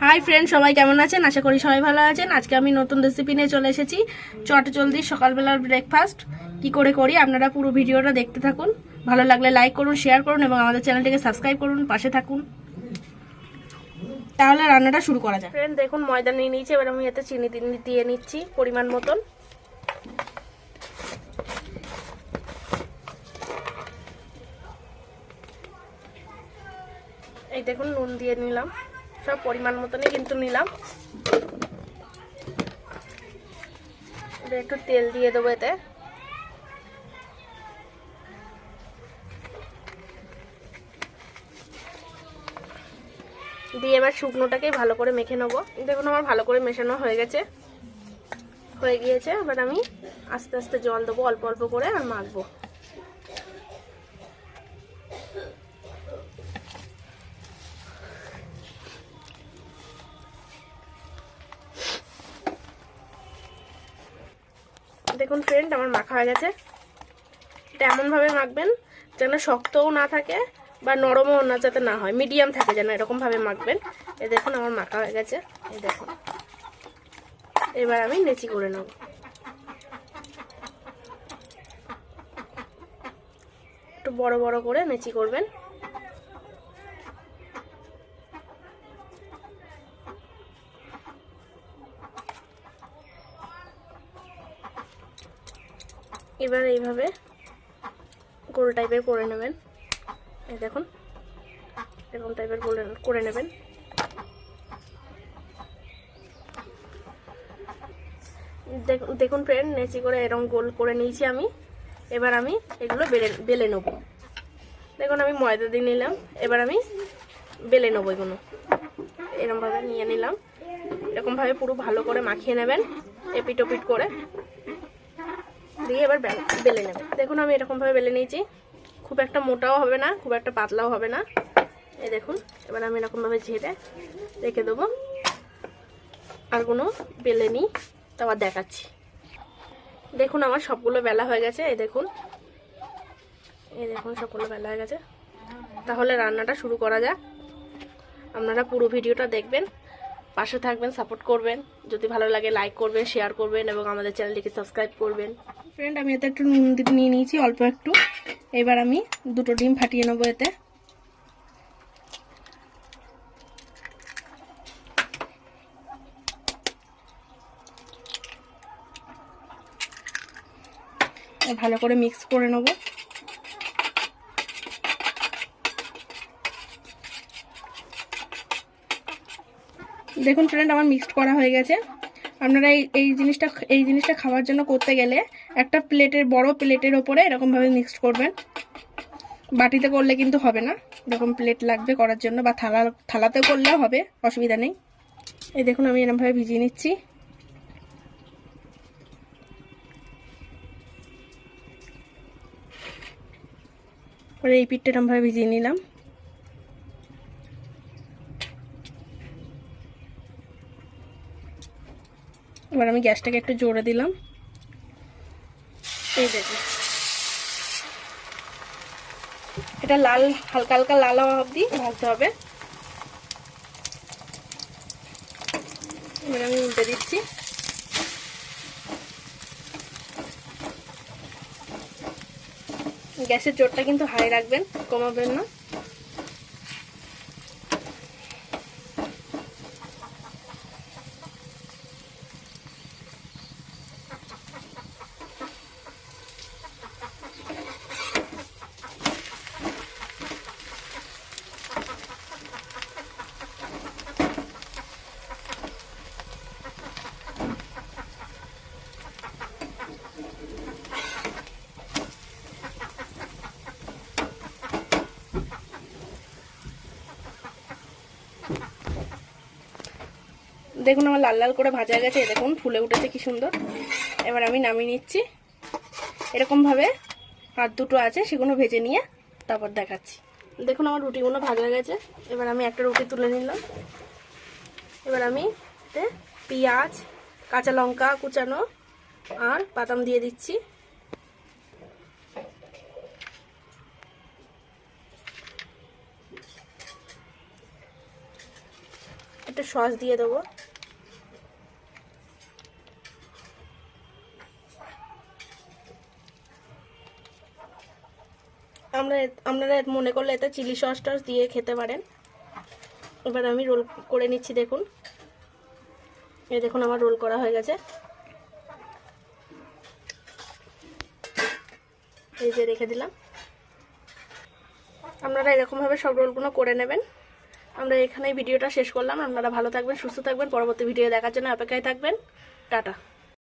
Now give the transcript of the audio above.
Hi friend সবাই কেমন আছেন? আশা করি সবাই ভালো আছেন। আজকে আমি নতুন রেসিপি নিয়ে চলে এসেছি। চট জলদি সকালবেলার ব্রেকফাস্ট কি করে করি? আপনারা পুরো ভিডিওটা দেখতে থাকুন। ভালো লাগলে লাইক করুন শেয়ার করুন এবং আমাদের চ্যানেলটিকে সাবস্ক্রাইব করুন, পাশে থাকুন। তাহলে রান্নাটা শুরু করা যায় ফ্রেন্ড দেখুন, ময়দা নিয়ে নিয়েছি। এবার আমি এতে চিনি দিয়ে- নিচ্ছি পরিমাণ মতন। এই দেখুন, নুন দিয়ে নিলাম। সব পরিমাণ মতনই কিন্তু নিলাম। একটু তেল দিয়ে দেবো এতে। দিয়ে এবার শুকনোটাকেই ভালো করে মেখে নেব। দেখুন আমার ভালো করে মেশানো হয়ে গেছে। হয়ে গিয়েছে, এবার আমি আস্তে আস্তে জল দেবো, অল্প অল্প করে, আর মাখবো। দেখুন ফ্রেন্ড আমার মাখা হয়ে গেছে। এটা এমনভাবে মাখবেন যেন শক্তও না থাকে বা নরমও না, যাতে না হয়। মিডিয়াম থাকে যেন এরকমভাবে মাখবেন। এই দেখুন, আমার মাখা হয়ে গেছে। এই দেখুন। এবার আমি নেচি করে নেব। একটু বড় বড় করে নেচি করবেন। এবার এইভাবে গোল টাইপের করে নেবেন। এই দেখুন, এরকম টাইপের করে করে নেবেন। দেখুন ফ্রেন্ড নেচি করে এরকম গোল করে নিয়েছি আমি। এবার আমি এগুলো বেলে বেলে নেব। দেখুন, আমি ময়দা দিয়ে নিলাম। এবার আমি বেলে নেব এগুলো। এরকমভাবে নিয়ে নিলাম। এরকমভাবে পুরো ভালো করে মাখিয়ে নেবেন এপিট ওপিট করে। দিয়ে এবার বেলে নেবে। দেখুন, আমি এরকমভাবে বেলে নিয়েছি। খুব একটা মোটাও হবে না, খুব একটা পাতলাও হবে না। এই দেখুন, এবার আমি এরকমভাবে ঝেড়ে রেখে দেবো। আর কোনো বেলে নিই তারপর দেখাচ্ছি। দেখুন, আমার সবগুলো বেলা হয়ে গেছে, এই দেখুন। এই দেখুন, সবগুলো বেলা হয়ে গেছে। তাহলে রান্নাটা শুরু করা যাক। আপনারা পুরো ভিডিওটা দেখবেন, পাশে থাকবেন, সাপোর্ট করবেন। যদি ভালো লাগে লাইক করবেন শেয়ার করবেন, এবং আমাদের চ্যানেলটিকে সাবস্ক্রাইব করবেন। ফ্রেন্ড আমি এতে একটু নুন নিয়ে নিয়েছি, অল্প একটু। এবার আমি দুটো ডিম ফাটিয়ে নেব এতে। ভালো করে মিক্স করে নেব। দেখুন ফ্রেন্ড আমার মিক্সড করা হয়ে গেছে। আপনারা এই এই জিনিসটা এই জিনিসটা খাওয়ার জন্য করতে গেলে একটা প্লেটের, বড় প্লেটের ওপরে এরকমভাবে মিক্সড করবেন। বাটিতে করলে কিন্তু হবে না। এরকম প্লেট লাগবে করার জন্য বা থালা থালাতে করলেও হবে, অসুবিধা নেই। এই দেখুন আমি এরকমভাবে ভিজিয়ে নিচ্ছি। পরে এই পিঠটা এরকমভাবে ভিজিয়ে নিলাম। এবার আমি গ্যাসটাকে একটু জোরে দিলাম। এই দেখো এটা লাল, হালকা হালকা লাল হওয়া অবধি ভাজতে হবে। এবার আমি উল্টে দিচ্ছি। গ্যাসের জোরটা কিন্তু হাই রাখবেন, কমাবেন না। দেখুন আমার লাল লাল করে ভাজা গেছে দেখুন, ফুলে উঠেছে কি সুন্দর। এবার আমি নামিয়ে নিচ্ছি। এরকমভাবে আর দুটো আছে, সেগুলো ভেজে নিয়ে তারপর দেখাচ্ছি। দেখুন আমার রুটিগুলো ভাজা গেছে। এবার আমি একটা রুটি তুলে নিলাম। এবার আমি পেঁয়াজ, কাঁচা লঙ্কা কুচানো আর বাদাম দিয়ে দিচ্ছি। একটু সস দিয়ে দেবো। আমরা আপনারা মনে করলে এতে চিলি সস টস দিয়ে খেতে পারেন। এবার আমি রোল করে নিচ্ছি, দেখুন। এই দেখুন, আমার রোল করা হয়ে গেছে। এই যে রেখে দিলাম। আপনারা এরকমভাবে সব রোলগুলো করে নেবেন। আমরা এখানেই ভিডিওটা শেষ করলাম। আপনারা ভালো থাকবেন, সুস্থ থাকবেন। পরবর্তী ভিডিও দেখার জন্য অপেক্ষায় থাকবেন। টাটা।